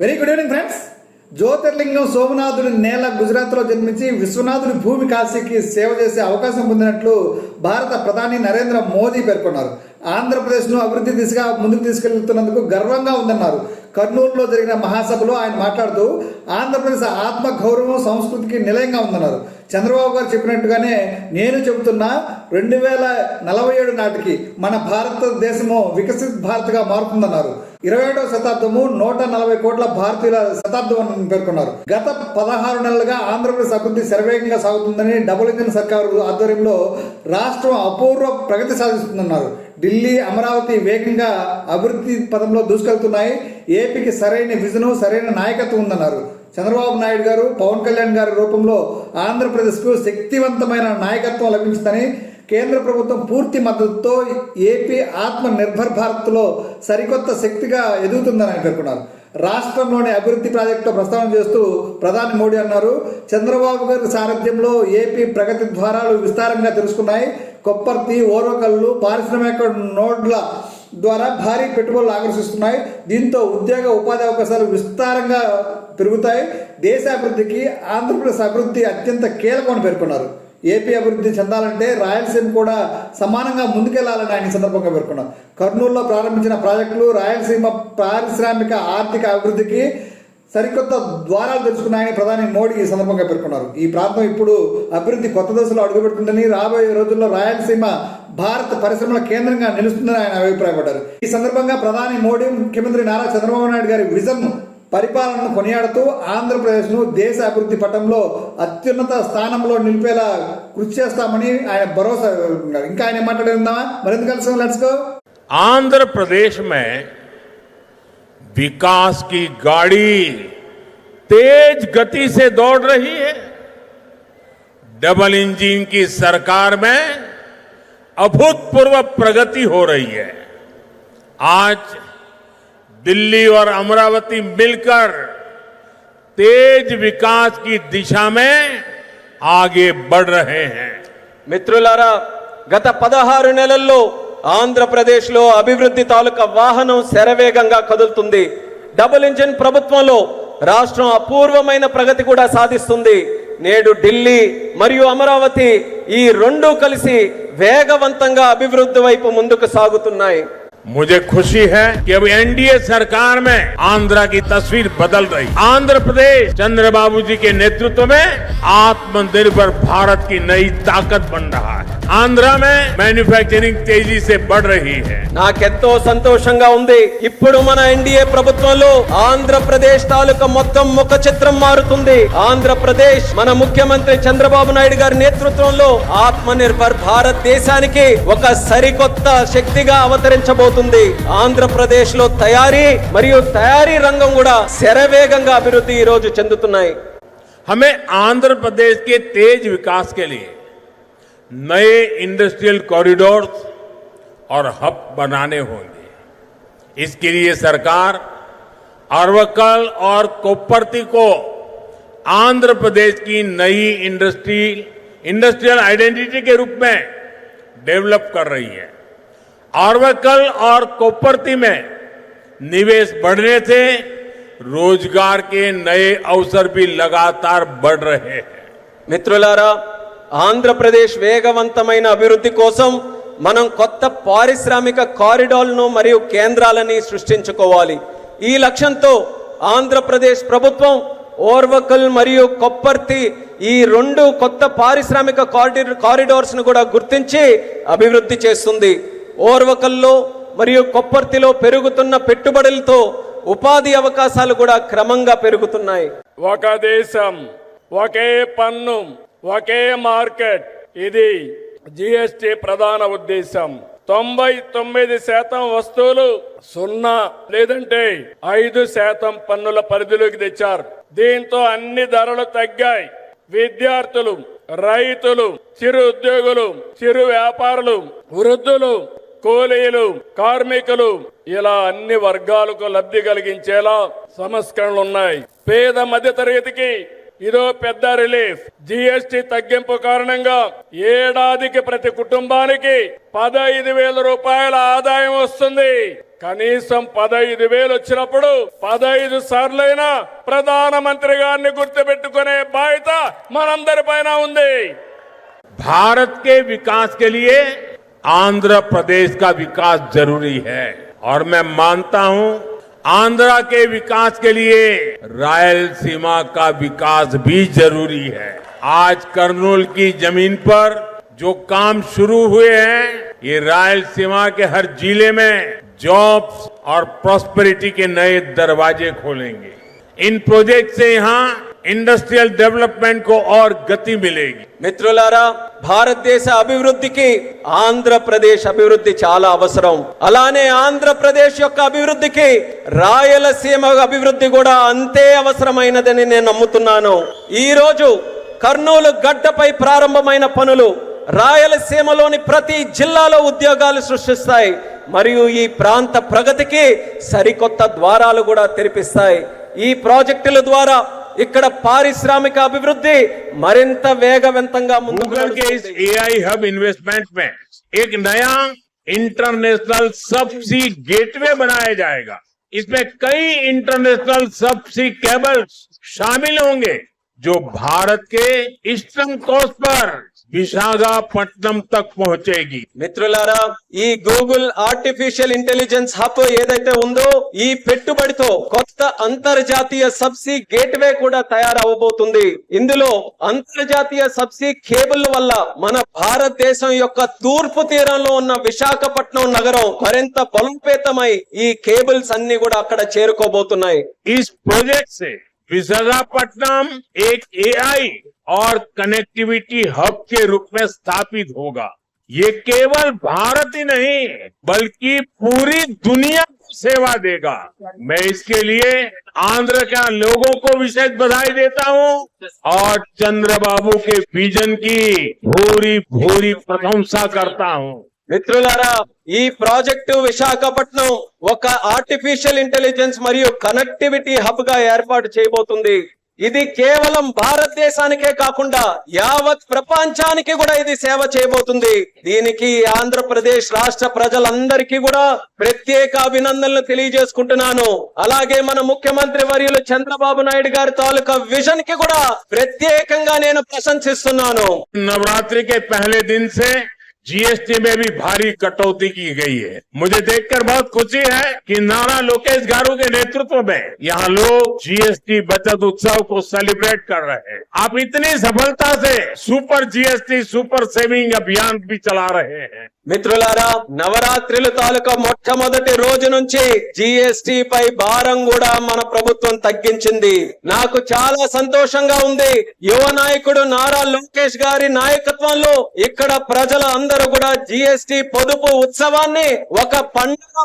Very good evening friends జ్యోతిర్లింగం సోమనాథుడి నేల గుజరాత్లో జన్మించి విశ్వనాథుడి భూమి కాశీకి సేవ చేసే అవకాశం పొందినట్లు భారత ప్రధాని నరేంద్ర మోదీ పేర్కొన్నారు. ఆంధ్రప్రదేశ్ను అభివృద్ధి దిశగా ముందుకు తీసుకెళ్తున్నందుకు గర్వంగా ఉందన్నారు. కర్నూలులో జరిగిన మహాసభలో ఆయన మాట్లాడుతూ ఆంధ్రప్రదేశ్ ఆత్మ గౌరవం సంస్కృతికి నిలయంగా ఉందన్నారు. చంద్రబాబు గారు చెప్పినట్టుగానే నేను చెబుతున్నా రెండు వేల నలభై ఏడు నాటికి మన భారతదేశము వికసిత్ భారత్గా మారుతుందన్నారు. ఇరవై ఏడవ శతాబ్దము నూట నలభై కోట్ల భారతీయుల శతాబ్దం అని పేర్కొన్నారు. గత పదహారు నెలలుగా ఆంధ్రప్రదేశ్ అభివృద్ధి శరవేగంగా సాగుతుందని డబుల్ ఇంజిన్ సర్కారు ఆధ్వర్యంలో రాష్ట్రం అపూర్వ ప్రగతి సాధిస్తుందన్నారు. ఢిల్లీ అమరావతి వేగంగా అభివృద్ధి పదంలో దూసుకెళ్తున్నాయి. ఏపీకి సరైన విజను సరైన నాయకత్వం ఉందన్నారు. చంద్రబాబు నాయుడు గారు పవన్ కళ్యాణ్ గారి రూపంలో ఆంధ్రప్రదేశ్కు శక్తివంతమైన నాయకత్వం లభించిందని కేంద్ర ప్రభుత్వం పూర్తి మద్దతుతో ఏపీ ఆత్మ నిర్భర్ భారత్లో సరికొత్త శక్తిగా ఎదుగుతుందని పేర్కొన్నారు. రాష్ట్రంలోని అభివృద్ధి ప్రాజెక్టులో ప్రస్తావన చేస్తూ ప్రధాని మోడీ అన్నారు. చంద్రబాబు గారి సారథ్యంలో ఏపీ ప్రగతి ద్వారాలు విస్తారంగా తెలుసుకున్నాయి. కొప్పర్తి ఓరకల్లు పారిశ్రామిక నోడ్ల ద్వారా భారీ పెట్టుబడులు ఆకర్షిస్తున్నాయి. దీంతో ఉద్యోగ ఉపాధి అవకాశాలు విస్తారంగా పెరుగుతాయి. దేశ అభివృద్ధికి ఆంధ్రప్రదేశ్ అభివృద్ధి అత్యంత కీలకమని పేర్కొన్నారు. ఏపీ అభివృద్ధి చెందాలంటే రాయలసీమ కూడా సమానంగా ముందుకెళ్ళాలని ఆయన సందర్భంగా పేర్కొన్నారు. కర్నూలులో ప్రారంభించిన ప్రాజెక్టులు రాయలసీమ పారిశ్రామిక ఆర్థిక అభివృద్ధికి సరికొత్త ద్వారాలు తెరుచుకున్నాయని ప్రధాని మోడీ ఈ సందర్భంగా పేర్కొన్నారు. ఈ ప్రాంతం ఇప్పుడు అభివృద్ధి కొత్త దశలో అడుగుపెడుతుందని రాబోయే రోజుల్లో రాయలసీమ భారత పరిశ్రమల కేంద్రంగా నిలుస్తుందని ఆయన అభిప్రాయపడ్డారు. ఈ సందర్భంగా ప్రధాని మోడీ ముఖ్యమంత్రి నారా చంద్రబాబు నాయుడు గారి విజన్ పరిపాలనను కొనియాడుతూ ఆంధ్రప్రదేశ్ను దేశ అభివృద్ధి పటంలో అత్యున్నత స్థానంలో నిలిపేలా కృషి చేస్తామని ఆయన భరోసా ఉన్నారు ఇంకా ఆయన మాట్లాడుకుందామా మరింత కలిసి లెట్స్ గో आंध्र प्रदेश में विकास की गाड़ी तेज गति से दौड़ रही है डबल इंजन की सरकार में अभूतपूर्व प्रगति हो रही है आज दिल्ली और अमरावती मिलकर तेज विकास की दिशा में आगे बढ़ रहे हैं మిత్రులారా గత పదహారు నెలల్లో ఆంధ్రప్రదేశ్లో అభివృద్ధి తాలూకా వాహనం శరవేగంగా కదులుతుంది డబుల్ ఇంజిన్ ప్రభుత్వంలో రాష్ట్రం అపూర్వమైన ప్రగతి కూడా సాధిస్తుంది నేడు ఢిల్లీ మరియు అమరావతి ఈ రెండు కలిసి వేగవంతంగా అభివృద్ధి వైపు ముందుకు సాగుతున్నాయి मुझे खुशी है कि अब एनडीए सरकार में आंध्रा की तस्वीर बदल रही आंध्र प्रदेश चंद्रबाबू जी के नेतृत्व में आत्मनिर्भर भारत की नई ताकत बन रहा है। ఆంధ్ర మే మ్యానుఫ్యాక్చరింగ్ తేజీ సే బడ్ నాకెంతో సంతోషంగా ఉంది. ఇప్పుడు మన ఎన్డీఏ ప్రభుత్వంలో ఆంధ్రప్రదేశ్ తాలూకా మొత్తం ముఖ చిత్రం మారుతుంది. ఆంధ్రప్రదేశ్ మన ముఖ్యమంత్రి చంద్రబాబు నాయుడు గారి నేతృత్వంలో ఆత్మ నిర్భర్ భారత్ దేశానికి ఒక సరికొత్త శక్తిగా అవతరించబోతుంది. ఆంధ్రప్రదేశ్లో తయారీ మరియు తయారీ రంగం కూడా శరవేగంగా అభివృద్ధి ఈ రోజు చెందుతున్నాయి. హే ఆంధ్రప్రదేశ్ కే తేజ్ వికాస్ కే లియే नए इंडस्ट्रियल कॉरिडोर्स और हब बनाने होंगे। इसके लिए सरकार अरवकल और कोपरती को आंध्र प्रदेश की नई इंडस्ट्री इंडस्ट्रियल आइडेंटिटी के रूप में डेवलप कर रही है। आरवकल और कोपरती में निवेश बढ़ने से रोज़गार के नए अवसर भी लगातार बढ़ रहे हैं। मित्रुलारा ఆంధ్రప్రదేశ్ వేగవంతమైన అభివృద్ధి కోసం మనం కొత్త పారిశ్రామిక కారిడార్లను మరియు కేంద్రాలని సృష్టించుకోవాలి. ఈ లక్ష్యంతో ఆంధ్రప్రదేశ్ ప్రభుత్వం ఓర్వకల్ మరియు కొప్పర్తి ఈ రెండు కొత్త పారిశ్రామిక కారిడార్ కారిడార్స్ను కూడా గుర్తించి అభివృద్ధి చేస్తుంది. ఓర్వకల్లో మరియు కొప్పర్తిలో పెరుగుతున్న పెట్టుబడులతో ఉపాధి అవకాశాలు కూడా క్రమంగా పెరుగుతున్నాయి. ఒక దేశం ఒకే పన్ను ఒకే మార్కెట్. ఇది జిఎస్టి ప్రధాన ఉద్దేశం. తొంభై తొమ్మిది శాతం వస్తువులు సున్నా లేదంటే ఐదు శాతం పన్నుల పరిధిలోకి తెచ్చారు. దీంతో అన్ని ధరలు తగ్గాయి. విద్యార్థులు రైతులు చిరు ఉద్యోగులు చిరు వ్యాపారులు వృద్ధులు కూలీలు కార్మికులు ఇలా అన్ని వర్గాలకు లబ్ధి కలిగించేలా సంస్కరణలు ఉన్నాయి పేద మధ్య తరగతికి ఇదో పెద్ద రిలీఫ్ జిఎస్టి తగ్గింపు కారణంగా ఏడాదికి ప్రతి కుటుంబానికి పదహైదు వేల రూపాయల ఆదాయం వస్తుంది కనీసం పదహైదు వేలు వచ్చినప్పుడు పదహైదు సార్లైనా ప్రధానమంత్రి గారిని గుర్తుపెట్టుకునే బాధ్యత మనందరి పైన ఉంది भारत के विकास के लिए आंध्र प्रदेश का विकास जरूरी है और मैं मानता हूं आंध्रा के विकास के लिए रायल सीमा का विकास भी ज़रूरी है। आज कर्नूल की ज़मीन पर जो काम शुरू हुए हैं, ये रायलसीमा के हर ज़िले में जॉब्स और प्रॉस्पेरिटी के नए दरवाजे खोलेंगे। इन प्रोजेक्ट से यहाँ ఇండస్ట్రియల్ డెవలప్మెంట్కు ఆర్ గతి మిలేగి మిత్రులారా భారతదేశ అభివృద్ధికి ఆంధ్రప్రదేశ్ అభివృద్ధి చాలా అవసరం. అలానే ఆంధ్రప్రదేశ్ యొక్క అభివృద్ధికి రాయలసీమ అభివృద్ధి కూడా అంతే అవసరమైనదని నేను నమ్ముతున్నాను. ఈ రోజు కర్నూలు గడ్డపై ప్రారంభమైన పనులు రాయలసీమలోని ప్రతి జిల్లాలో ఉద్యోగాలు సృష్టిస్తాయి. మరియు ఈ ప్రాంత ప్రగతికి సరికొత్త ద్వారాలు కూడా తెరిపిస్తాయి. ఈ ప్రాజెక్టుల ద్వారా ఇక్కడ పారిశ్రామిక అభివృద్ధి మరింత వేగవంతంగా ముందుకు गूगल के इस నడుస్తుంది. एआई हब इन्वेस्टमेंट में एक नया इंटरनेशनल सबसी गेटवे बनाया जाएगा इसमें कई इंटरनेशनल सबसी केबल्स शामिल होंगे जो भारत के ईस्टर्न कोस्ट पर విశాఖపట్నం తక్ పహుంచేగి. మిత్రులారా ఈ గూగుల్ ఆర్టిఫిషియల్ ఇంటెలిజెన్స్ హబ్ ఏదైతే ఉందో ఈ పెట్టుబడితో కొత్త అంతర్జాతీయ సబ్సీ గేట్వే కూడా తయారవబోతుంది. ఇందులో అంతర్జాతీయ సబ్సి కేబుల్ వల్ల మన భారతదేశం యొక్క తూర్పు తీరంలో ఉన్న విశాఖపట్నం నగరం మరింత బలోపేతమై ఈ కేబుల్స్ అన్ని కూడా అక్కడ చేరుకోబోతున్నాయి. ఈ विशाखापट्टनम एक एआई और कनेक्टिविटी हब के रूप में स्थापित होगा। ये केवल भारत ही नहीं, बल्कि पूरी दुनिया को सेवा देगा। मैं इसके लिए आंध्र के लोगों को विशेष बधाई देता हूँ और चंद्रबाबू के विजन की भूरी भूरी प्रशंसा करता हूँ। మిత్రులారా ఈ ప్రాజెక్టు విశాఖపట్నం ఒక ఆర్టిఫిషియల్ ఇంటెలిజెన్స్ మరియు కనెక్టివిటీ హబ్గా ఏర్పాటు చేయబోతుంది. ఇది కేవలం భారతదేశానికే కాకుండా యావత్ ప్రపంచానికి కూడా ఇది సేవ చేయబోతుంది. దీనికి ఆంధ్రప్రదేశ్ రాష్ట్ర ప్రజలందరికీ కూడా ప్రత్యేక అభినందనలు తెలియజేసుకుంటున్నాను. అలాగే మన ముఖ్యమంత్రి వర్యులు చంద్రబాబు నాయుడు గారి తాలూకా విజన్కి కూడా ప్రత్యేకంగా నేను ప్రశంసిస్తున్నాను. నవరాత్రి పహలే जीएसटी में भी भारी कटौती की गई है मुझे देखकर बहुत खुशी है कि नाना लोकेश गारू के नेतृत्व में यहाँ लोग जीएसटी बचत उत्सव को सेलिब्रेट कर रहे हैं आप इतनी सफलता से सुपर जीएसटी सुपर सेविंग अभियान भी चला रहे हैं మిత్రులారా నవరాత్రుల తాలూకా మొట్టమొదటి రోజు నుంచి జిఎస్టి పై భారం కూడా మన ప్రభుత్వం తగ్గించింది నాకు చాలా సంతోషంగా ఉంది యువ నాయకుడు నారా లోకేష్ గారి నాయకత్వంలో ఇక్కడ ప్రజల మీరందరూ కూడా జిఎస్టి పొదుపు ఉత్సవాన్ని ఒక పండుగ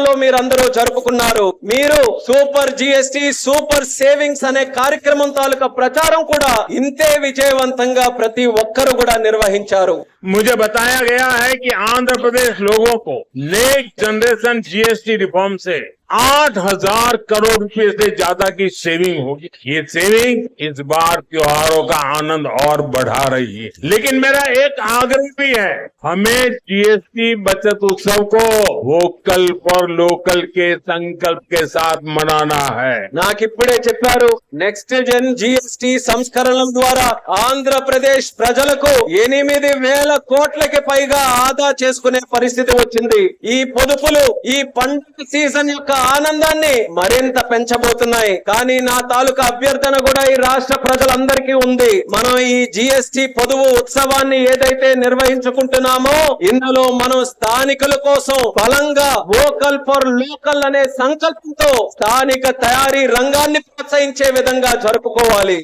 లో మీరందరూ జరుపుకున్నారు. మీరు సూపర్ జిఎస్టి సూపర్ సేవింగ్స్ అనే కార్యక్రమం తాలూకా ప్రచారం కూడా ఇంతే విజయవంతంగా ప్రతి ఒక్కరు కూడా నిర్వహించారు. मुझे बताया गया है कि आंध्र प्रदेश लोगों को नेक्स्ट जनरेशन जीएसटी रिफॉर्म से आठ हजार करोड़ रुपए से ज्यादा की सेविंग होगी ये सेविंग इस बार त्योहारों का आनंद और बढ़ा रही है लेकिन मेरा एक आग्रह भी है हमें जीएसटी बचत उत्सव को वोकल फॉर लोकल के संकल्प के साथ मनाना है నాకిప్పుడే చెప్పారు నెక్స్ట్ జన్ జిఎస్టి సంస్కరణల ద్వారా ఆంధ్రప్రదేశ్ ప్రజలకు ఎనిమిది వేల కోట్లకి పైగా ఆదా చేసుకునే పరిస్థితి వచ్చింది. ఈ పొదుపులు ఈ పండుగ సీజన్ యొక్క ఆనందాన్ని మరింత పెంచబోతున్నాయి. కానీ నా తాలూకా అభ్యర్థన కూడా ఈ రాష్ట్ర ప్రజలందరికీ ఉంది. మనం ఈ జిఎస్టి పొదువు ఉత్సవాన్ని ఏదైతే నిర్వహించుకుంటున్నామో ఇందులో మనం స్థానికుల కోసం బలంగా వోకల్ ఫర్ లోకల్ అనే సంకల్పంతో స్థానిక తయారీ రంగాన్ని ప్రోత్సహించే విధంగా జరుపుకోవాలి.